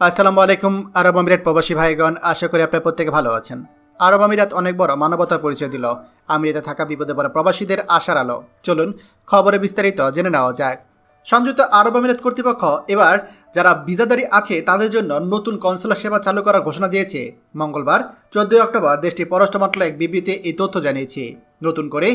আসসালামু আলাইকুম, আরব আমিরাত প্রবাসী ভাইগণ। আশা করি আপনার প্রত্যেকে ভালো আছেন। আরব আমিরাত অনেক বড় মানবতার পরিচয় দিল। আমিরাতে থাকা বিপদে পড়া প্রবাসীদের আশার আলো। চলুন খবরে বিস্তারিত জেনে নেওয়া যাক। সংযুক্ত আরব আমিরাত কর্তৃপক্ষ এবার যারা ভিসাদারি আছে, তাদের জন্য নতুন কনসুলার সেবা চালু করার ঘোষণা দিয়েছে। মঙ্গলবার, চোদ্দই অক্টোবর, দেশটির পররাষ্ট্র মন্ত্রণালয় এক বিবৃতিতে এই তথ্য জানিয়েছে। নতুন করে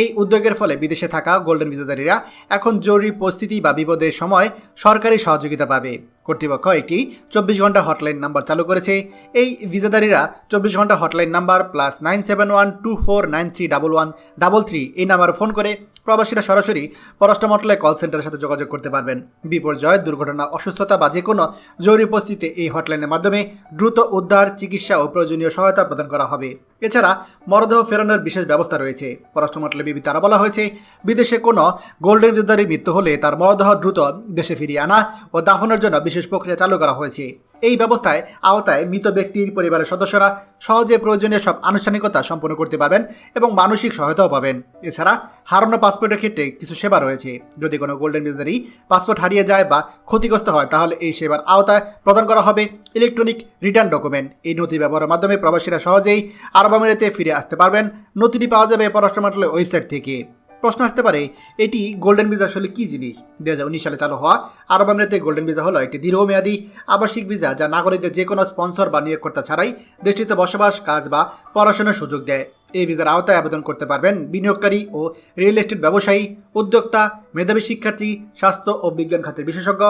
এই উদ্যোগের ফলে বিদেশে থাকা গোল্ডেন ভিসাদারিরা এখন জরুরি পরিস্থিতি বা বিপদের সময় সরকারি সহযোগিতা পাবে। কর্তৃপক্ষ একটি চব্বিশ ঘণ্টা হটলাইন নাম্বার চালু করেছে। এই ভিসাদারিরা চব্বিশ ঘণ্টা hotline number plus nine seven one two four nine three double one double three এই নাম্বারে ফোন করে প্রবাসীরা সরাসরি পররাষ্ট্র মন্ত্রণালয় কল সেন্টারের সাথে যোগাযোগ করতে পারবেন। বিপর্যয়, দুর্ঘটনা, অসুস্থতা বা যে কোনো জরুরি পরিস্থিতিতে এই হটলাইনের মাধ্যমে দ্রুত উদ্ধার, চিকিৎসা ও প্রয়োজনীয় সহায়তা প্রদান করা হবে। এছাড়া মরদেহ ফেরানোর বিশেষ ব্যবস্থা রয়েছে। পররাষ্ট্র মন্ত্রণালয় বিবৃতি তারা বলা হয়েছে, বিদেশে কোনো গোল্ডেন যোদ্ধারীর মৃত্যু হলে তার মরদেহ দ্রুত দেশে ফিরিয়ে আনা ও দাফনের জন্য বিশেষ প্রক্রিয়া চালু করা হয়েছে। এই ব্যবস্থায় আওতায় মৃত ব্যক্তির পরিবারের সদস্যরা সহজে প্রয়োজনীয় সব আনুষ্ঠানিকতা সম্পন্ন করতে পারবেন এবং মানসিক সহায়তাও পাবেন। এছাড়া হারানো পাসপোর্টের ক্ষেত্রে কিছু সেবা রয়েছে। যদি কোনো গোল্ডেন ভিসাদারি পাসপোর্ট হারিয়ে যায় বা ক্ষতিগ্রস্ত হয়, তাহলে এই সেবার আওতায় প্রদান করা হবে ইলেকট্রনিক রিটার্ন ডকুমেন্ট এই নথি ব্যবহারের মাধ্যমে প্রবাসীরা সহজেই আরব আমিরাতে ফিরে আসতে পারবেন। নথিটি পাওয়া যাবে পররাষ্ট্র মন্ত্রণালয়ের ওয়েবসাইট থেকে। প্রশ্ন আসতে পারে, এটি গোল্ডেন ভিসা আসলে কী জিনিস? দু হাজার উনিশ সালে চালু হওয়া আরব আমিরাতে গোল্ডেন ভিসা হলো একটি দীর্ঘমেয়াদী আবাসিক ভিসা যা নাগরিকদের যে কোনো স্পন্সর বা নিয়োগকর্তা ছাড়াই দেশটিতে বসবাস, কাজ বা পড়াশোনার সুযোগ দেয়। এই ভিসার আওতায় আবেদন করতে পারবেন বিনিয়োগকারী ও রিয়েল এস্টেট ব্যবসায়ী, উদ্যোক্তা, মেধাবী শিক্ষার্থী, স্বাস্থ্য ও বিজ্ঞান খাতের বিশেষজ্ঞ।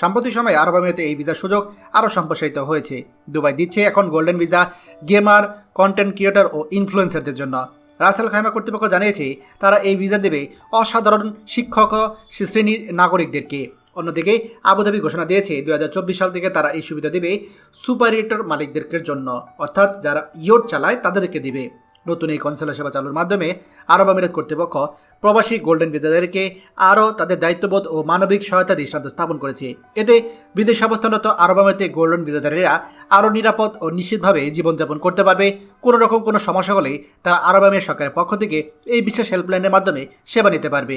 সাম্প্রতিক সময়ে আরব আমিরাতে এই ভিসার সুযোগ আরও সম্প্রসারিত হয়েছে। দুবাই দিচ্ছে এখন golden visa gamer content creator ও ইনফ্লুয়েন্সারদের জন্য। রাসেল খাইমা কর্তৃপক্ষ জানিয়েছে, তারা এই ভিসা দেবে অসাধারণ শিক্ষক শ্রেণির নাগরিকদেরকে। অন্যদিকে, আবুধাবি ঘোষণা দিয়েছে দুহাজার চব্বিশ সাল থেকে তারা এই সুবিধা দেবে সুপারিটর মালিকদেরকে জন্য। অর্থাৎ যারা ইয়োট চালায়, তাদেরকে দিবে। নতুন এই কনসুলার সেবা চালুর মাধ্যমে আরব আমিরাত কর্তৃপক্ষ প্রবাসী গোল্ডেন ভিজাদেরকে আরও তাদের দায়িত্ববোধ ও মানবিক সহায়তা দৃষ্টান্ত স্থাপন করেছে। এতে বিদেশ অবস্থানরত আরব আমিরাতে গোল্ডেন ভিসাদারীরা আরও নিরাপদ ও নিশ্চিতভাবে জীবনযাপন করতে পারবে। কোনো রকম কোনো সমস্যা হলে তারা আরব আমিরাত সরকারের পক্ষ থেকে এই বিশেষ হেল্পলাইনের মাধ্যমে সেবা নিতে পারবে।